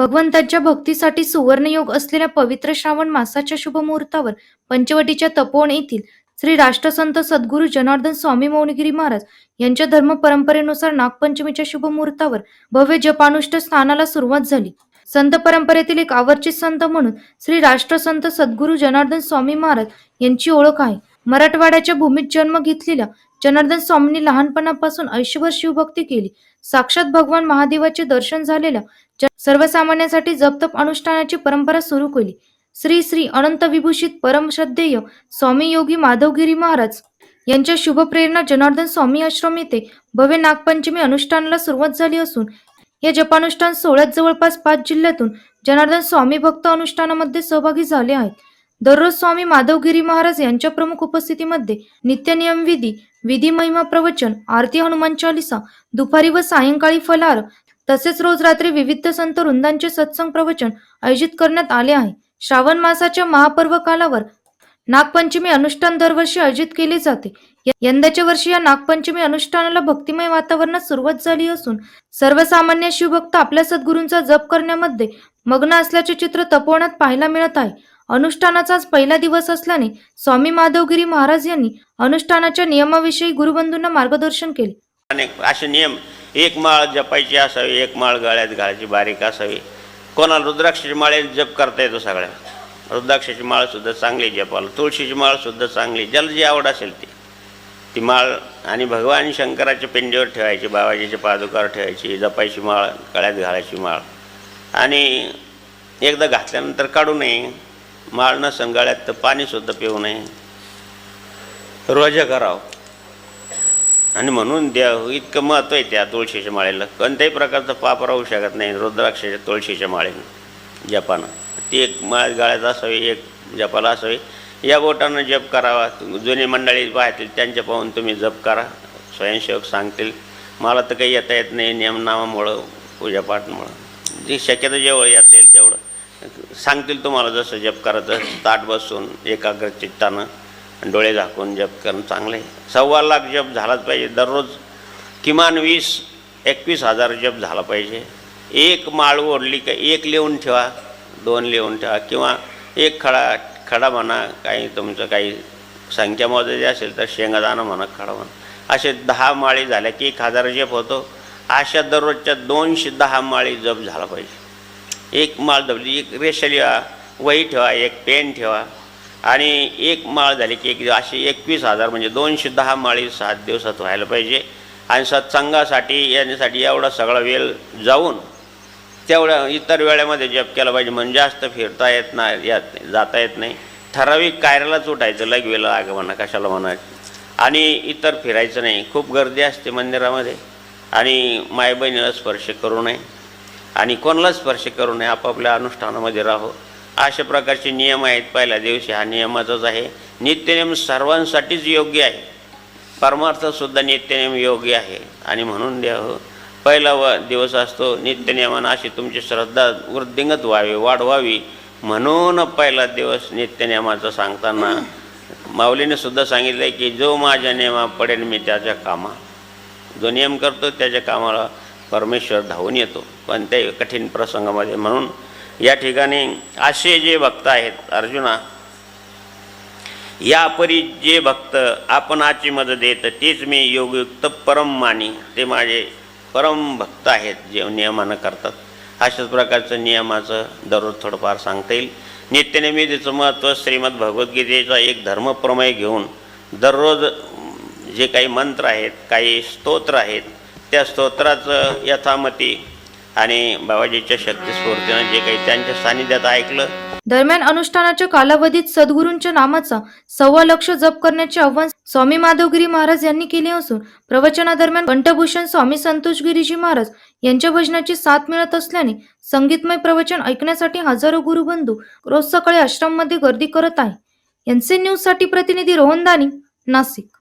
भगवंताच्या भक्तीसाठी सुवर्णयोग असलेल्या पवित्र श्रावण मासाच्या शुभ मुहूर्तावर पंचवटीच्या तपोवन येथील श्री राष्ट्रसंत सद्गुरू जनार्दन स्वामी मौनगिरी महाराज यांच्या धर्म परंपरेनुसार नागपंचमीच्या शुभ मुहूर्तावर भव्य जपानुष्ठ स्थानाला सुरुवात झाली. संत परंपरेतील एक आवर्चित संत म्हणून श्री राष्ट्रसंत सद्गुरू जनार्दन स्वामी महाराज यांची ओळख आहे. मराठवाड्याच्या भूमीत जन्म घेतलेल्या जनार्दन स्वामींनी लहानपणापासून आयुष्यभर शिवभक्ती केली. साक्षात भगवान महादेवाचे दर्शन झालेल्या सर्वसामान्यांसाठी जपतप अनुष्ठानाची परंपरा सुरू केली. श्री श्री अनंत विभूषित परम श्रद्धेय स्वामी योगी माधवगिरी महाराज यांच्या शुभप्रेरणा जनार्दन स्वामी आश्रम येथे भव्य नागपंचमी अनुष्ठानाला सुरुवात झाली असून या जपानुष्ठान सोहळ्यात जवळपास पाच जिल्ह्यातून जनार्दन स्वामी भक्त अनुष्ठानामध्ये सहभागी झाले आहेत. दररोज स्वामी माधवगिरी महाराज यांच्या प्रमुख उपस्थितीमध्ये नित्यनियमविधी विधी महिमा प्रवचन आरती हनुमान चालिसा दुपारी व सायंकाळी फलार तसेच रोज रात्री विविध संत वृंदांचे सत्संग प्रवचन आयोजित करण्यात आले आहे. श्रावण मासाच्या महापर्व कालावर नागपंचमी अनुष्ठान दरवर्षी आयोजित केले जाते. यंदाच्या वर्षी या नागपंचमी अनुष्ठानाला भक्तिमय वातावरणात सुरुवात झाली असून सर्वसामान्य शिवभक्त आपल्या सद्गुरूंचा जप करण्यामध्ये मग्न असल्याचे चित्र तपोवनात पाहायला मिळत आहे. अनुष्ठानाचाच पहिला दिवस असल्याने स्वामी माधवगिरी महाराज यांनी अनुष्ठानाच्या नियमाविषयी गुरुबंधूंना मार्गदर्शन केले. अनेक असे नियम एक माळ जपायची असावी एक माळ गळ्यात घालायची बारीक असावी. कोणाला रुद्राक्षाची माळे जप करता येतो सगळ्या रुद्राक्षाची माळसुद्धा चांगली जपाला. तुळशीची माळसुद्धा चांगली. ज्याला जी आवड असेल ती. ती माळ आणि भगवान शंकराच्या पिंडीवर ठेवायची बाबाजीच्या पादुकावर ठेवायची जपायची माळ गळ्यात घालायची माळ. आणि एकदा घातल्यानंतर काढू नये. माळणं संगाळ्यात तर पाणीसुद्धा पिऊ नये. रोज करावं. आणि म्हणून द्या इतकं महत्त्व आहे त्या तुळशीच्या माळेला. कोणत्याही प्रकारचं पाप राहू शकत नाही रुद्राक्षाच्या तुळशीच्या माळेनं जपानं. ती एक माळ गाळ्यात असावी एक जपाला असावी. या बोटानं जप करावा. जुनी मंडळी पाहतील त्यांच्या पाहून तुम्ही जप करा. स्वयंसेवक सांगतील. मला तर काही येता येत नाही नियमनामामुळं पूजापाठमुळं. जी शक्यतो जेवढं येता येईल तेवढं. सांगतील तुम्हाला जसं जप करायचं ताट बसून एकाग्र चित्तानं डोळे झाकून जप करणं चांगलं आहे. सव्वा लाख जप झालाच पाहिजे. दररोज किमान वीस एकवीस हजार जप झाला पाहिजे. एक माळ ओढली का एक लिहून ठेवा दोन लिहून ठेवा किंवा एक खडा खडा म्हणा काही तुमचं काही संख्या मोजायची असेल तर शेंगादाणं म्हणा खडा म्हणा असे दहा माळी झाल्या की एक हजार जप होतो. अशा दररोजच्या दोनशे दहा माळी जप झाला पाहिजे. एक माळ दबली एक रेषा लिहा वही ठेवा एक पेन ठेवा. आणि एक माळ झाली की एक असे एकवीस हजार म्हणजे दोनशे दहा माळी सात दिवसात व्हायला पाहिजे. आणि सत्संगासाठी याच्यासाठी एवढा सगळा वेळ जाऊन तेवढ्या इतर वेळेमध्ये जप केला पाहिजे. म्हणजे जास्त फिरता येत नाही येत जाता येत नाही. ठराविक कार्यालाच उठायचं लगवेला आगमना म्हणा कशाला म्हणायचं आणि इतर फिरायचं नाही. खूप गर्दी असते मंदिरामध्ये. आणि माय बहिणीला स्पर्श करू नये. आणि कोणाला स्पर्श करू नये आपापल्या अनुष्ठानामध्ये राहो. अशा प्रकारचे नियम आहेत. पहिल्या दिवशी हा नियमाचाच आहे. नित्यनियम सर्वांसाठीच योग्य आहे. परमार्थसुद्धा नित्यनियम योग्य आहे. आणि म्हणून देव हो, पहिला व दिवस असतो नित्यनियमानं अशी तुमची श्रद्धा वृद्धिंगत व्हावी वाढवावी. म्हणून पहिला दिवस नित्यनियमाचा सांगताना माऊलीने सुद्धा सांगितलं आहे की जो माझ्या नियमा पडेल मी त्याच्या कामा जो नियम करतो त्याच्या कामाला परमेश्वर धावून येतो. कोणत्याही कठीण प्रसंगामध्ये म्हणून या ठिकाणी असे जे भक्त आहेत अर्जुना यापरी जे भक्त आपणाची मदत देत तेच मी योगयुक्त परम मानी. ते माझे परम भक्त आहेत जे नियमानं करतात. अशाच प्रकारचं नियमाचं दररोज थोडंफार सांगता येईल. नित्यनिमितीचं महत्त्व श्रीमद भगवद्गीतेचा एक धर्मप्रमेय घेऊन दररोज जे काही मंत्र आहेत काही स्तोत्र आहेत त्या स्तोत्राचं यथामती. आणि बाबाजीच्या शक्तीस्फूर्तीनं जे काही त्यांच्या सानिध्यात ऐकलं. दरम्यान अनुष्ठानाच्या कालावधीत सद्गुरूंच्या नामाचा सव्वा लक्ष जप करण्याचे आव्हान स्वामी माधवगिरी महाराज यांनी केले असून प्रवचनादरम्यान कंठभूषण स्वामी संतोषगिरीजी महाराज यांच्या भजनाची साथ मिळत असल्याने संगीतमय प्रवचन ऐकण्यासाठी हजारो गुरुबंधू रोज सकाळी आश्रममध्ये गर्दी करत आहे एनसी न्यूजसाठी प्रतिनिधी रोहनदानी नाशिक.